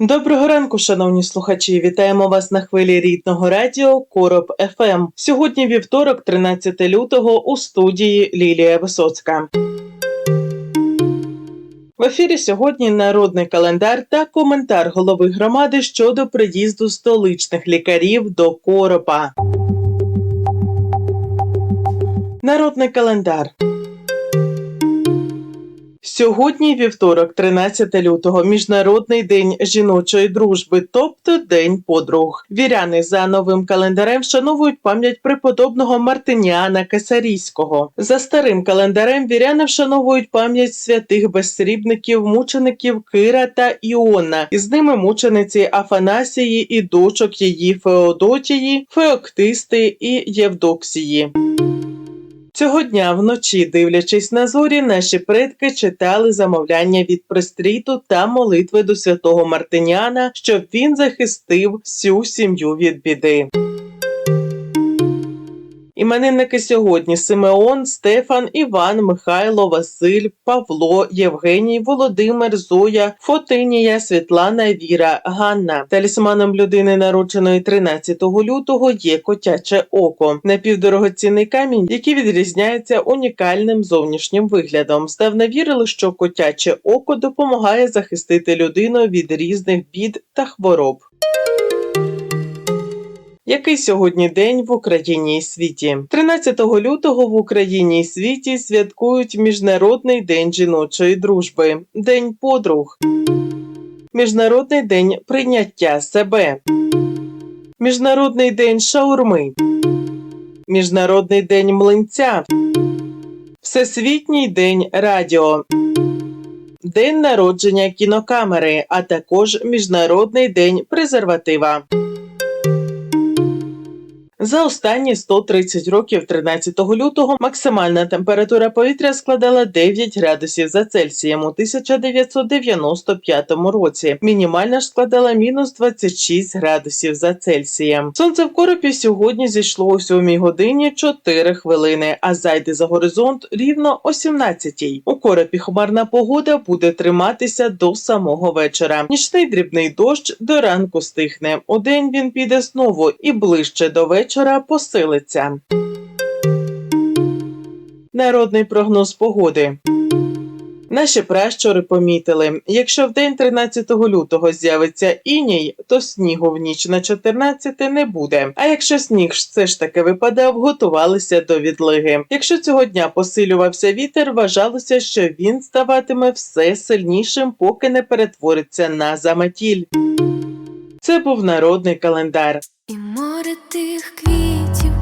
Доброго ранку, шановні слухачі. Вітаємо вас на хвилі рідного радіо Короб ФМ. Сьогодні вівторок, 13 лютого, у студії Лілія Висоцька. В ефірі сьогодні народний календар та коментар голови громади щодо приїзду столичних лікарів до Коропа. Народний календар. Сьогодні вівторок, 13 лютого, міжнародний день жіночої дружби, тобто День подруг. Віряни за новим календарем вшановують пам'ять преподобного Мартиніана Кесарійського. За старим календарем віряни вшановують пам'ять святих безсрібників, мучеників Кира та Іона, і з ними мучениці Афанасії і дочок її Феодотії, Феоктисти і Євдоксії. Цього дня вночі, дивлячись на зорі, наші предки читали замовляння від пристріту та молитви до святого Мартиняна, щоб він захистив всю сім'ю від біди. Іменинники сьогодні Симеон, Стефан, Іван, Михайло, Василь, Павло, Євгеній, Володимир, Зоя, Фотинія, Світлана, Віра, Ганна. Талісманом людини, народженої 13 лютого, є котяче око, напівдорогоцінний камінь, який відрізняється унікальним зовнішнім виглядом. Здавна вірили, що котяче око допомагає захистити людину від різних бід та хвороб. Який сьогодні день в Україні і світі? 13 лютого в Україні і світі святкують Міжнародний день жіночої дружби, День подруг, Міжнародний день прийняття себе, Міжнародний день шаурми, Міжнародний день млинця, Всесвітній день радіо. День народження кінокамери, а також Міжнародний день презерватива. За останні 130 років 13 лютого максимальна температура повітря складала 9 градусів за Цельсієм у 1995 році. Мінімальна ж складала мінус 26 градусів за Цельсієм. Сонце в коропі сьогодні зійшло о 7 годині 4 хвилини, а зайде за горизонт рівно о 17. У коропі хмарна погода буде триматися до самого вечора. Нічний дрібний дощ до ранку стихне. Удень він піде знову і ближче до вечора вечора посилиться. Народний прогноз погоди. Наші пращури помітили, якщо в день 13 лютого з'явиться іній, то снігу в ніч на 14 не буде. А якщо сніг все ж таки випадав, готувалися до відлиги. Якщо цього дня посилювався вітер, вважалося, що він ставатиме все сильнішим, поки не перетвориться на заметіль. Це був народний календар. І море тих квітів,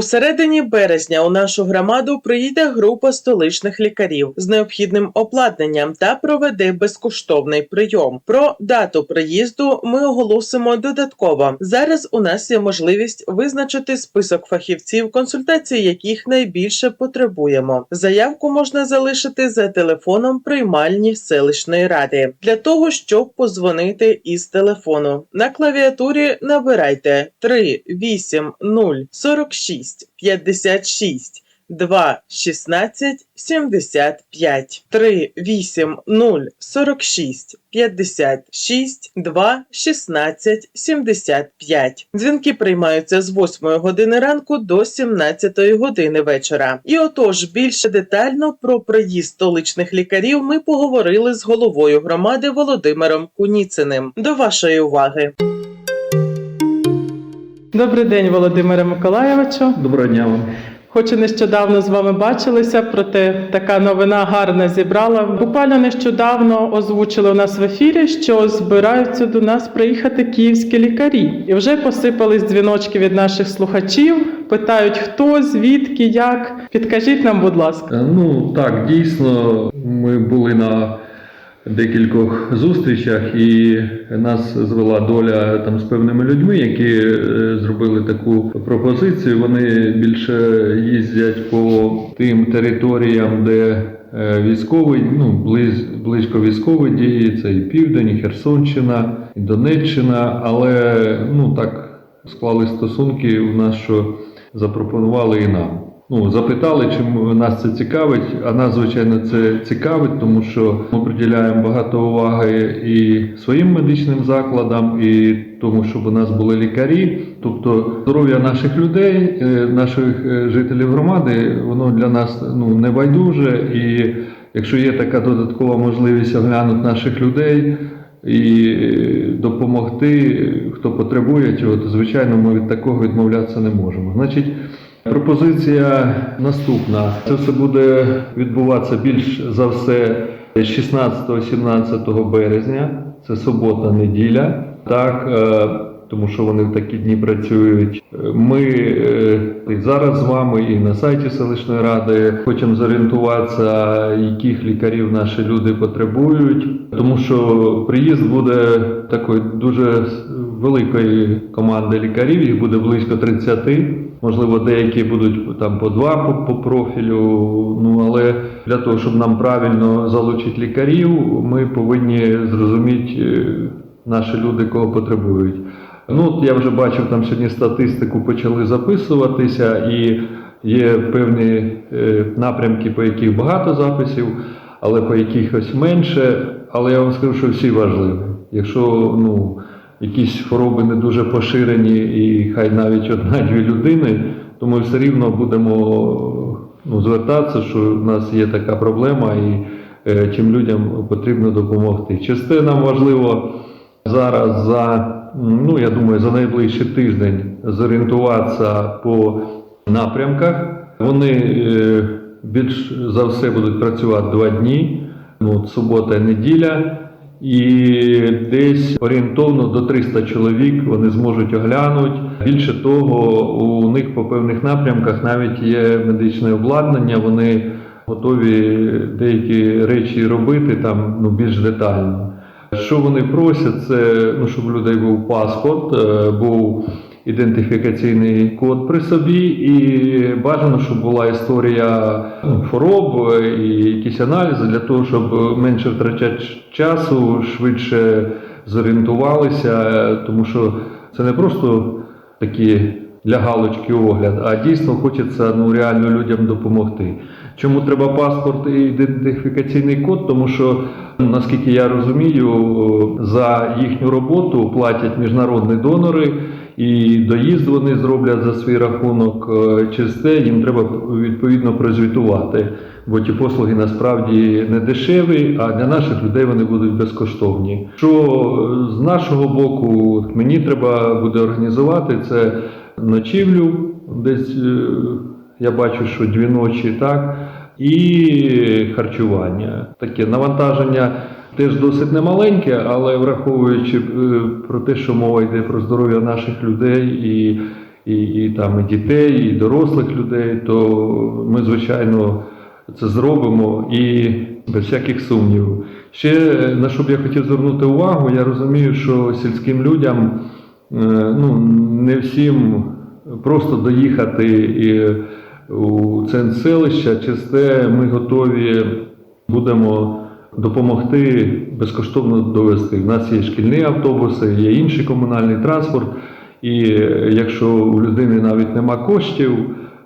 У середині березня у нашу громаду приїде група столичних лікарів з необхідним обладнанням та проведе безкоштовний прийом. Про дату приїзду ми оголосимо додатково. Зараз у нас є можливість визначити список фахівців, консультації яких найбільше потребуємо. Заявку можна залишити за телефоном приймальні селищної ради для того, щоб позвонити із телефону. На клавіатурі набирайте 3 8 0 46 56. 2 16 75 3 8 0 46 56 2 16 75. Дзвінки приймаються з 8 години ранку до 17 години вечора. І отож, більше детально про приїзд столичних лікарів ми поговорили з головою громади Володимиром Куніциним. До вашої уваги. Добрий день, Володимире Миколаєвичу. Доброго дня вам. Хоч і нещодавно з вами бачилися, проте така новина гарна зібрала. Буквально нещодавно озвучили у нас в ефірі, що збираються до нас приїхати київські лікарі, і вже посипались дзвіночки від наших слухачів. Питають, хто, звідки, як. Підкажіть нам, будь ласка. Е, Ну так, дійсно, ми були на декількох зустрічах, і нас звела доля там з певними людьми, які е, зробили таку пропозицію. Вони більше їздять по тим територіям, де е, військовий, ну близ, близько військової дії, це і Південь, і Херсонщина, і Донеччина, але ну так склали стосунки у нас, що запропонували і нам. Ну, запитали, чи нас це цікавить, а нас, звичайно, це цікавить, тому що ми приділяємо багато уваги і своїм медичним закладам, і тому, щоб у нас були лікарі. Тобто здоров'я наших людей, е, наших е, жителів громади, воно для нас ну, не байдуже. І якщо є така додаткова можливість оглянути наших людей і е, допомогти, хто потребує цього, то звичайно ми від такого відмовлятися не можемо. Значить, Пропозиція наступна. Це все буде відбуватися більш за все 16-17 березня. Це субота, неділя. Так, е, тому що вони в такі дні працюють. Ми е, і зараз з вами і на сайті селищної ради хочемо зорієнтуватися, яких лікарів наші люди потребують, тому що приїзд буде такої дуже великої команди лікарів, їх буде близько 30. Можливо, деякі будуть там по два по, по профілю. Ну але для того, щоб нам правильно залучити лікарів, ми повинні зрозуміти е, наші люди, кого потребують. Ну, я вже бачив там сьогодні статистику, почали записуватися, і є певні е, напрямки, по яких багато записів, але по якихось менше. Але я вам скажу, що всі важливі. Якщо ну, якісь хвороби не дуже поширені, і хай навіть одна-дві людини, то ми все рівно будемо ну, звертатися, що в нас є така проблема, і е, чим людям потрібно допомогти. Часто нам важливо зараз за, ну я думаю, за найближчий тиждень зорієнтуватися по напрямках. Вони е, більш за все будуть працювати два дні, ну, субота і неділя. І десь орієнтовно до 300 чоловік вони зможуть оглянути. Більше того, у них по певних напрямках навіть є медичне обладнання. Вони готові деякі речі робити там ну, більш детально. Що вони просять, це ну, щоб у людей був паспорт, е, був ідентифікаційний код при собі, і бажано, щоб була історія ну, хвороб і якісь аналізи для того, щоб менше втрачати часу, швидше зорієнтувалися, тому що це не просто такі для галочки огляд, а дійсно хочеться ну, реально людям допомогти. Чому треба паспорт і ідентифікаційний код? Тому що, наскільки я розумію, за їхню роботу платять міжнародні донори, і доїзд вони зроблять за свій рахунок. Е, Через це їм треба відповідно прозвітувати, бо ті послуги насправді не дешеві, а для наших людей вони будуть безкоштовні. Що е, з нашого боку мені треба буде організувати це ночівлю десь. Я бачу, що дві ночі так, і харчування. Таке навантаження теж досить немаленьке, але враховуючи е, про те, що мова йде про здоров'я наших людей і, і, і, там, і дітей, і дорослих людей, то ми, звичайно, це зробимо і без всяких сумнівів. Ще е, на що б я хотів звернути увагу, я розумію, що сільським людям е, ну, не всім просто доїхати і у центр селища. Через те ми готові будемо допомогти безкоштовно довести. У нас є шкільні автобуси, є інший комунальний транспорт. І якщо у людини навіть нема коштів,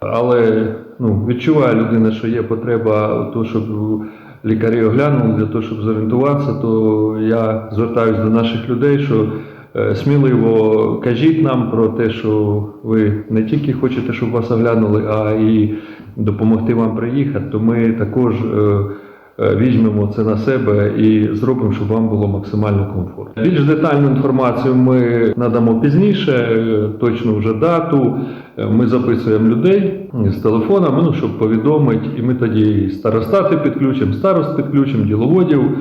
але ну, відчуває людина, що є потреба, то, щоб лікарі оглянули для того, щоб зорієнтуватися, то я звертаюся до наших людей, що сміливо кажіть нам про те, що ви не тільки хочете, щоб вас оглянули, а і допомогти вам приїхати, то ми також е, е, візьмемо це на себе і зробимо, щоб вам було максимально комфортно. Більш детальну інформацію ми надамо пізніше, е, точну вже дату. Е, Ми записуємо людей з телефонами, ну, щоб повідомити, і ми тоді старостати підключимо, старост підключимо, діловодів, е,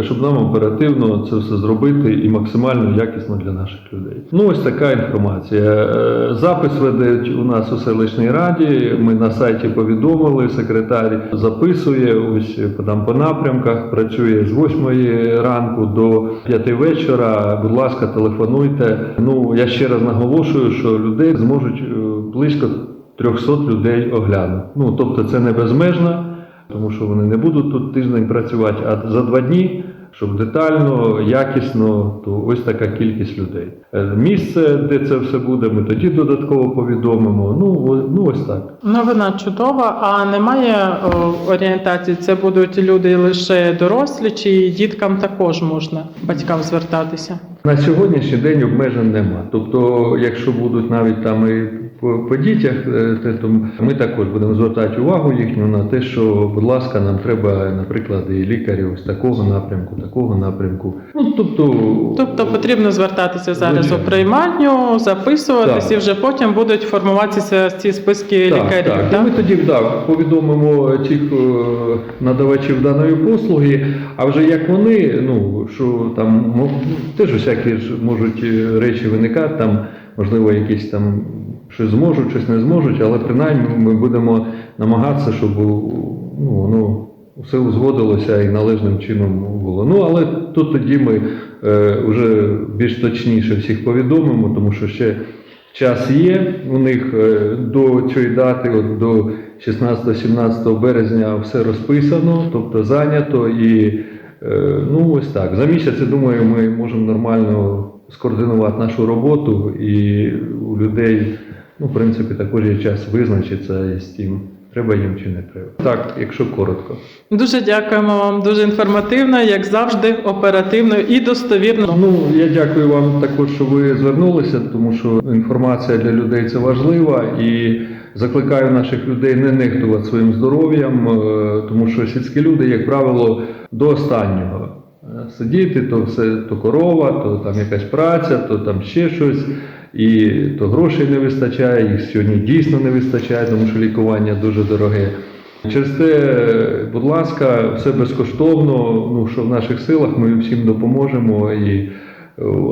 щоб нам оперативно це все зробити і максимально якісно для наших людей. Ну, ось така інформація. Е, Запис ведуть у нас у селищній раді. Ми на сайті повідомили, секретар записує, ось там по напрямках, працює з 8 ранку до 5 вечора. Будь ласка, телефонуйте. Ну, я ще раз наголошую, що людей зможуть е, близько 300 людей оглянути. Ну, тобто це не безмежно, тому що вони не будуть тут тиждень працювати, а за два дні, щоб детально, якісно, то ось така кількість людей. Е, Місце, де це все буде, ми тоді додатково повідомимо. Ну, ну ось так. Новина чудова, а немає орієнтації. Це будуть люди лише дорослі, чи діткам також можна батькам звертатися? На сьогоднішній день обмежень нема. Тобто, якщо будуть навіть там і по, дітях, е, то ми також будемо звертати увагу їхню на те, що, будь ласка, нам треба, наприклад, і лікарів з такого напрямку, такого напрямку. Ну тобто, Тобто потрібно звертатися зараз у приймальню, записуватись, Так. і вже потім будуть формуватися ці списки так, лікарів. так. так? Ми тоді так, повідомимо тих е, надавачів даної послуги, а вже як вони, ну що там теж усякі ж можуть е, речі виникати, там можливо якісь там щось зможуть, щось не зможуть, але принаймні ми будемо намагатися, щоб ну, воно все узгодилося і належним чином було. Ну але тут тоді ми е, вже більш точніше всіх повідомимо, тому що ще час є у них е, до цієї дати, от до 16-17 березня все розписано, тобто зайнято і ну ось так. За місяць, я думаю, ми можемо нормально скоординувати нашу роботу і у людей, ну, в принципі, також є час визначитися з тим, треба їм чи не треба. Так, якщо коротко. Дуже дякуємо вам, дуже інформативно, як завжди, оперативно і достовірно. Ну, я дякую вам також, що ви звернулися, тому що інформація для людей це важлива і закликаю наших людей не нехтувати своїм здоров'ям, е, тому що сільські люди, як правило, до останнього. Е, Сидіти, то все то корова, то там якась праця, то там ще щось, і то грошей не вистачає, їх сьогодні дійсно не вистачає, тому що лікування дуже дороге. Через те, будь ласка, все безкоштовно. Ну що в наших силах, ми всім допоможемо. І,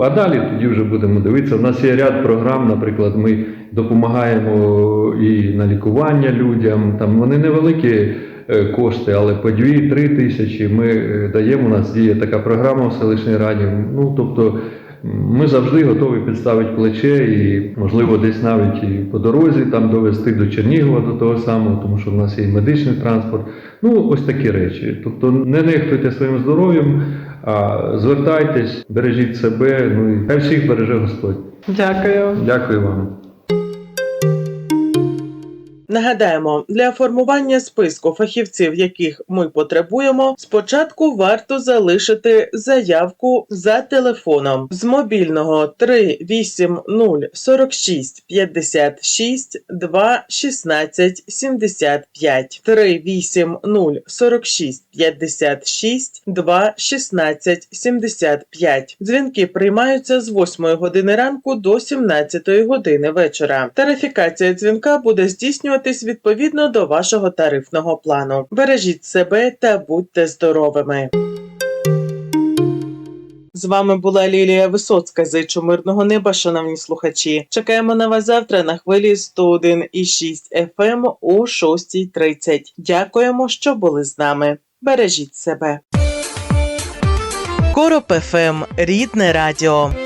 а далі тоді вже будемо дивитися. У нас є ряд програм, наприклад, ми допомагаємо і на лікування людям. Там вони невеликі е, кошти, але по 2-3 тисячі ми е, даємо. У нас діє така програма в селищній раді. Ну тобто. Ми завжди готові підставити плече і, можливо, десь навіть і по дорозі там довести до Чернігова до того самого, тому що в нас є і медичний транспорт. Ну, ось такі речі. Тобто не нехтуйте своїм здоров'ям, а звертайтесь, бережіть себе, ну і хай всіх береже Господь. Дякую. Дякую вам. Нагадаємо, для формування списку фахівців, яких ми потребуємо, спочатку варто залишити заявку за телефоном з мобільного 380 46 56 2 16 75 380 46 56 2 16 75. Дзвінки приймаються з 8 години ранку до 17 години вечора. Тарифікація дзвінка буде здійснюватись відповідно до вашого тарифного плану. Бережіть себе та будьте здоровими. З вами була Лілія Висоцька. Зичу мирного неба, шановні слухачі. Чекаємо на вас завтра на хвилі 101,6 FM о 6.30. Дякуємо, що були з нами. Бережіть себе. Короб ФМ. Рідне радіо.